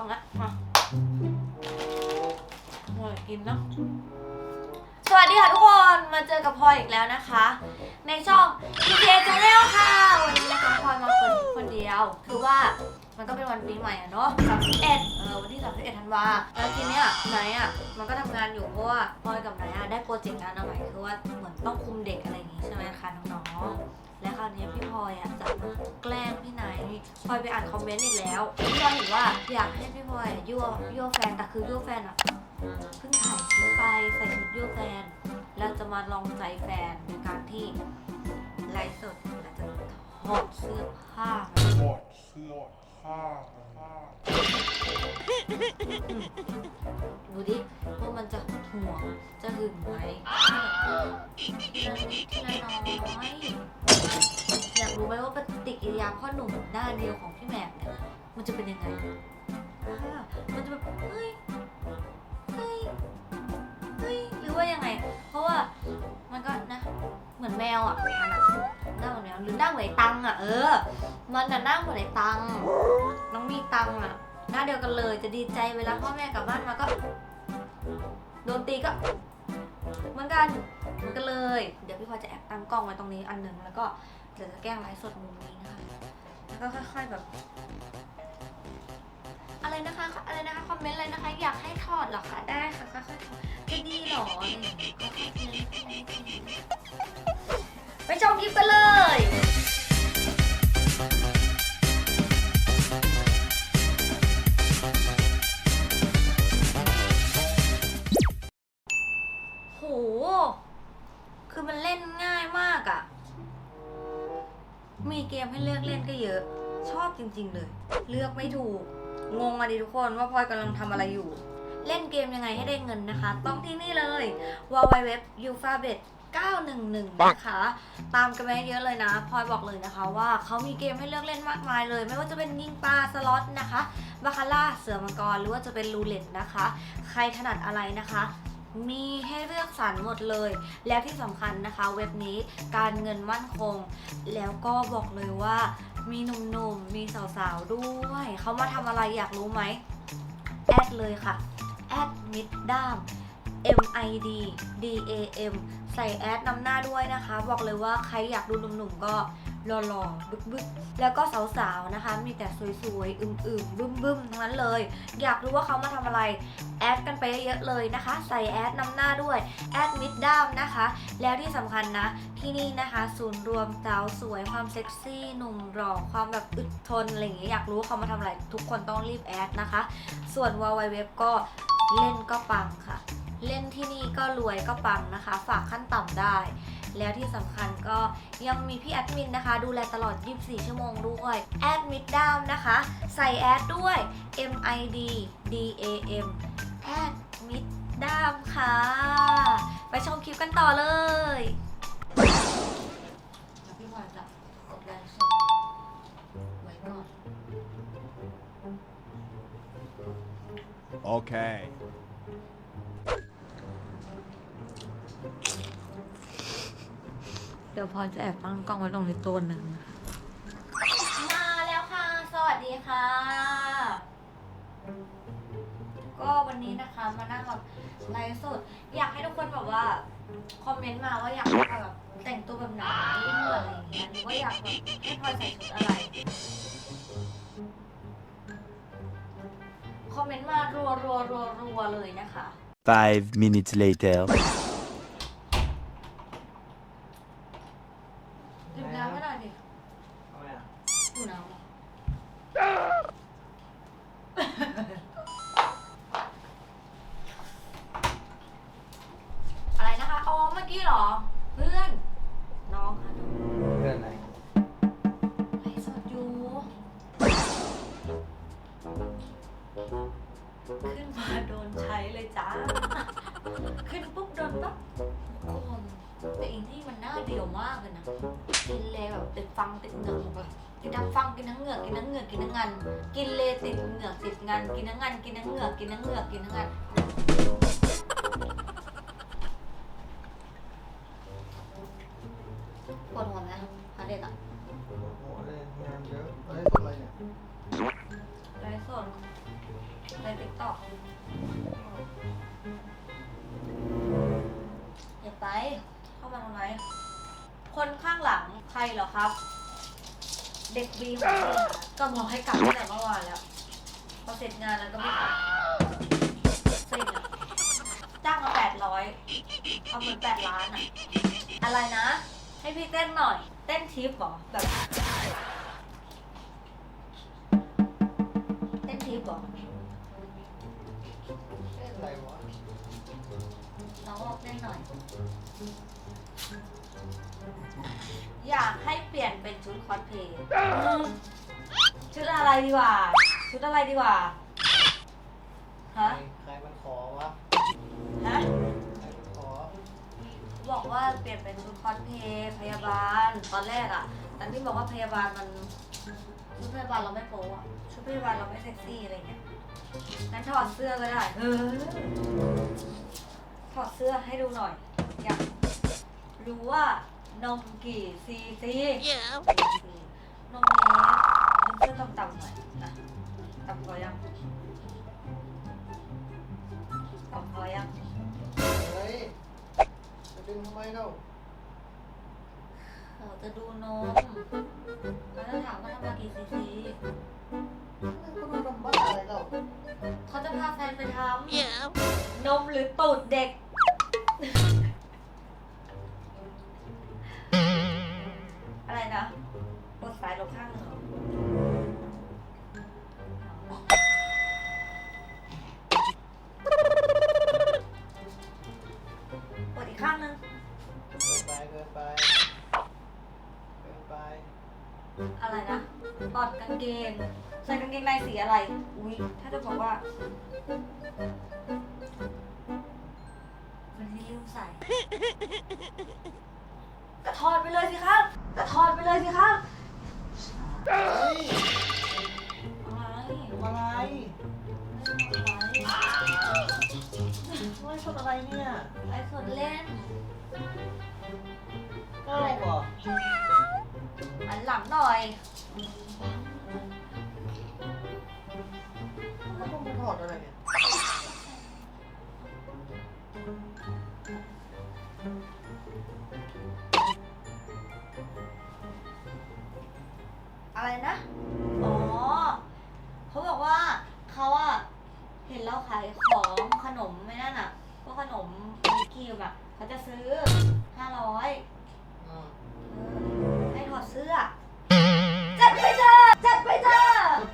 ล้องละมาโอ้ยกินเนาะสวัสดีค่ะทุกคนมาเจอกับพลอยอีกแล้วนะคะ ในช่อง PK Channel ค่ะ วันนี้นะคะพลอยมาคนคนเดียว คือว่ามันก็เป็นวันปีใหม่อะเนาะ31เออวันที่31ธันวาแล้วทีเนี้ยไหนอะมันก็ทำงานอยู่เพราะว่าพลอยกับไหนอะได้โปรเจกต์งานเอาใหม่คือว่าเหมือนต้องคุมเด็กอะไรอย่างงี้ใช่ไหมคะน้องๆ และคราวนี้พี่พลอยอะจะมาแกล้งพี่ไนท์พลอยไปอ่านคอมเมนต์อีกแล้วพี่พลอยเห็นว่าอยากให้พี่พลอยอะยั่วยั่วแฟนแต่คือยั่วแฟนอะเพิ่งถ่ายคลิปไปใส่ชุดยั่วแฟน แล้วจะมาลองใจแฟนในการที่ไลฟ์สดแล้วจะถอดเสื้อผ้า หมดเสื้อ ผ้าดูดิว่ามันจะห่วงจะหึงไหมทีละนิดทีละน้อยอยากรู้ไหมว่าปฏิกิริยาพ่อหนุ่มหน้าเดียวของพี่แหม่มเนี่ยมันจะเป็นยังไงอ่ามันจะแบบเฮ้ยเฮ้ยเฮ้ยหรือว่ายังไง เพราะว่ามันก็นะ เหมือนแมวอะมันอะหน้าเหมือนแมวหรือหน้าเหมือนไอ้ตังอะเออ มันน่ะหน้าเหมือนไอ้ตัง น้องมีตังอะ หน้าเดียวกันเลย จะดีใจเวลาพ่อแม่กลับบ้านมาก็ โดนตีก็เหมือนกันเหมือนกันเลย เดี๋ยวพี่พลอยจะแอบตั้งกล้องไว้ตรงนี้อันหนึ่งแล้วก็เดี๋ยวจะแกล้งไลฟ์สดมุมนี้นะคะ แล้วก็ค่อย ๆแบบ อะไรนะคะอะไรนะคะคอมเมนต์อะไรนะคะ อยากให้ถอดเหรอคะได้ค่ะค่อยๆถอดจะดีเหรออะไรอย่างเงี้ยค่อยๆทีละนิดทีละนิดทีละนิดไปชมคลิปกันเลย ริง ๆ เลย เลือกไม่ถูก งงอะดิทุกคนว่าพลอยกำลังทำอะไรอยู่ เล่นเกมยังไงให้ได้เงินนะคะ ต้องที่นี่เลย w w w u f a b e t 911 นะคะ ตามกันไปเยอะเลยนะพลอยบอกเลยนะคะว่าเขามีเกมให้เลือกเล่นมากมายเลย ไม่ว่าจะเป็นยิงปลาสล็อตนะคะบาคาร่าเสือมังกรหรือว่าจะเป็นรูเล็ตนะคะ ใครถนัดอะไรนะคะ มีให้เลือกสรรหมดเลย แล้วที่สำคัญนะคะ เว็บนี้การเงินมั่นคง แล้วก็บอกเลยว่า มีหนุ่มๆ มีสาวๆ ด้วย เขามาทำอะไรอยากรู้ไหม แอดเลยค่ะ แอดมิดด้าม M I D D A M ใส่แอดนำหน้าด้วยนะคะ บอกเลยว่าใครอยากดูหนุ่มๆ ก็ หล่อๆบึกๆ แล้วก็สาวๆนะคะ มีแต่สวยๆอึมๆบึ้มๆทั้งนั้นเลย อยากรู้ว่าเขามาทำอะไร แอดกันไปเยอะๆเลยนะคะ ใส่แอดนำหน้าด้วย แอดมิดด้ามนะคะ แล้วที่สำคัญนะ ที่นี่นะคะ ศูนย์รวมสาวสวยความเซ็กซี่หนุ่มหล่อความแบบอึดทนอะไรอย่างเงี้ยอยากรู้ว่าเขามาทำอะไร ทุกคนต้องรีบแอดนะคะ ส่วน w w w ก็ เล่นก็ปังค่ะ เล่นที่นี่ก็รวยก็ปังนะคะ ฝากขั้นต่ำได้ แล้วที่สำคัญก็ยังมีพี่แอดมินนะคะ ดูแลตลอด 24 ชั่วโมงด้วยแอดมิดดาวนะคะ ใส่แอดด้วย M I D D A M แอดมิดดามค่ะ ไปชมคลิปกันต่อเลยพี่พลอยจะกดไลค์สดไว้ก่อน Okay. ดี๋ยวพลอยจะแอบตั้งกล้องไว้ตรงนี้ตัวหนึ่งมาแล้วค่ะ สวัสดีค่ะ ก็วันนี้นะคะมานั่งแบบไลฟ์สดอยากให้ทุกคนแบบว่าคอมเมนต์มาว่าอยากให้พลอยแบบแต่งตัวแบบไหนอะไรอย่างเงี้ยหรือว่าอยากแบบให้พลอยใส่ชุดอะไรคอมเมนต์มารัวรัวรัวรัวเลยนะคะ Five minutes later. ดื่มน้ำให้หน่อยดิ ทำไม อะดูน้ำเหรออะไรนะคะ อ๋อ เมื่อกี้เหรอ เพื่อน น้องค่ะน้องเพื่อนไหนไลฟ์สดอยู่ขึ้นมาโดนใช้เลยจ้า ขึ้นปุ๊บโดนปั๊บโอ้โหแต่อีนี่มันหน้าเดียวมากเลยนะกินเลยแบบติดฟังติดเหงือกแบบ กินทั้งฟังกินทั้งเหงือกกินทั้งเหงือกกินทั้งงัน กินเลติดเหงือกติดงัน กินทั้งงันกินทั้งเหงือกกินทั้งเหงือกกินทั้งงันปวดหัวไหมฮาเด็ดอะโอ้โหเล่นงานเยอะเล่นอะไรเนี่ยไลฟ์ฟ์สดในติ๊กต็อกอย่าไป เข้ามาทำไมคนข้างหลังใครเหรอครับ เด็กบีของพี่ค่ะก็บอกให้กลับตั้งแต่เมื่อวานแล้ว พอเสร็จงานแล้วก็ไม่กลับเซ็งอะจ้างมาแปดร้อยเอาเหมือนแปดล้านอะอะไรนะ ให้พี่เต้นหน่อย เต้นทิปเหรอแบบ เต้นทิปเหรอเอ๊ะอะไรวะน้องบอกเต้นหน่อย อยากให้เปลี่ยนเป็นชุดคอสเพลย์ชุดอะไรดีกว่า ชุดอะไรดีกว่าใครฮะ ใครมันขอวะฮะ ใครมันขอบอกว่าเปลี่ยนเป็นชุดคอสเพลย์พยาบาลตอนแรกอะแต่ที่บอกว่าพยาบาลมันชุดพยาบาลเราไม่โป๊อะชุดพยาบาลเราไม่เซ็กซี่อะไรเงี้ยงั้นถอดเสื้อก็ได้เออถอดเสื้อให้ดูหน่อยอยาก รู้ว่านมกี่ซีซีนมเล็กนมเสื้อต่ำๆหน่อยนะต่ำพอยังต่ำพอยังเฮ้ยจะดึงทำไมเล่าเราจะดูนมแล้วจะถามว่าทำมากี่ซีซีคุณมาทำบ้าอะไรเล่าเขาจะพาแฟนไปทำนมหรือตูดเด็ก เกง ใส่กางเกงในสีอะไร อุ๊ยถ้าจะบอกว่าวันนี้ลืมใส่ กระถอดไปเลยสิครับกระถอดไปเลยสิครับอะไรอะไรอะไรไม่ชนอะไรเนี่ยไอ้คนเล่นก็อะไรก่ออันหลังหน่อย แล้วมึงมาถอดอะไรเนี่ยอะไรนะ อ๋อ เขาบอกว่าเขาอะเห็นเราขายของขนมไม่นั่นอะพวกขนมมิกกี้อะเขาจะซื้อห้าร้อยอืมให้ถอดเสื้อ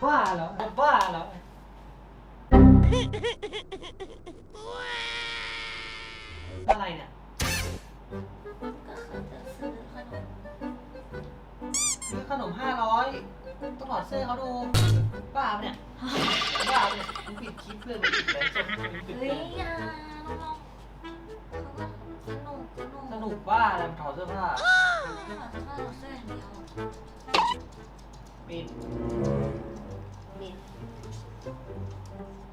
บ้าเหรอจะบ้าเหรออะไรเนี่ยก็คือจะซื้อขนมซื้อขนมห้าร้อยต้องถอดเสื้อเขาดูบ้าปะเนี่ยบ้าปะเนี่ยมึงปิดคลิปเพื่อนมึงปิดเลยจนมึงปิดเฮ้เลยยอะน้องๆเขาก็สนุกสนุกสนุกบ้าอะไรมันถอดเสื้อผ้าถ้าเราเสื้ออย่างเดียวปิด บิด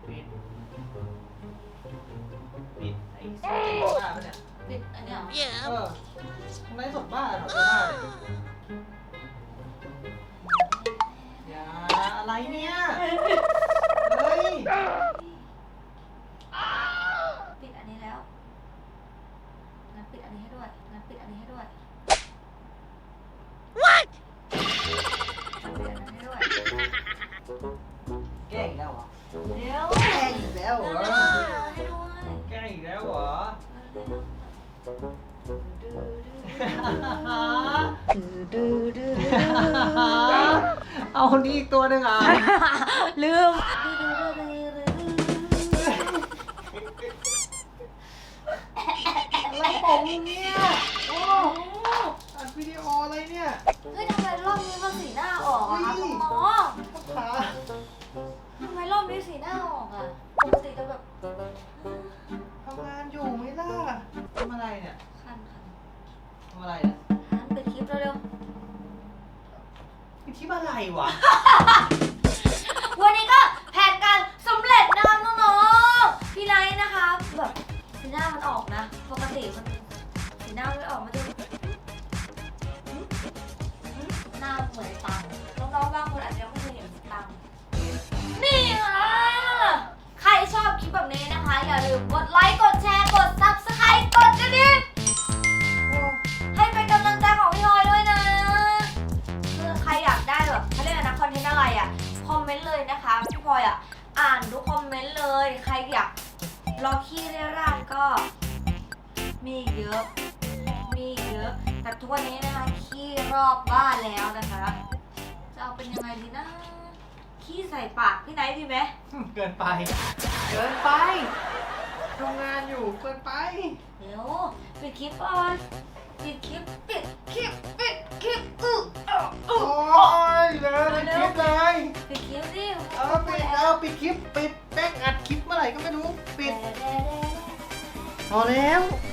ปิด ปิดไอ้สดบ้าปะเนี่ย บิดอันเนี้ยเหรอเออทำไมสดบ้าถอดเสื้อผ้าเนี่ยอย่าอะไรเนี่ย เฮ้ย ปิดอันนี้แล้วงั้นปิดอันนี้ให้ด้วยงั้นปิดอันนี้ให้ด้วย What ปิดอันนั้นให้ด้วย แกล้งอีกแล้วเหรอเดี๋ยวแกล้งอีกแล้วเหรอให้ด้วยแกล้งอีกแล้วเหรอดื้อดื้อเอานี่อีกตัวหนึ่งอะลืม อะไรของมึงเนี่ยโอ้อัดวิดีโออะไรเนี่ย เฮ้ยทำไม อะมีเยอะ แต่ทุกวันนี้นะคะขี้รอบบ้านแล้วนะคะ จะเอาเป็นยังไงดีนะขี้ใส่ปากพี่ไนท์ดีไหมเกินไป เกินไปทำงานอยู่เกินไป เดี๋ยวปิดคลิปก่อนปิดคลิปปิดคลิปปิดคลิปอึอ๊ะโอ้อึยเลยปิดคลิปเลยปิดคลิปดิเอาปิดเอาปิดคลิปปิดแป้งอัดคลิปเมื่อไหร่ก็ไม่รู้ปิดแดะแดะแดะพอแล้วแ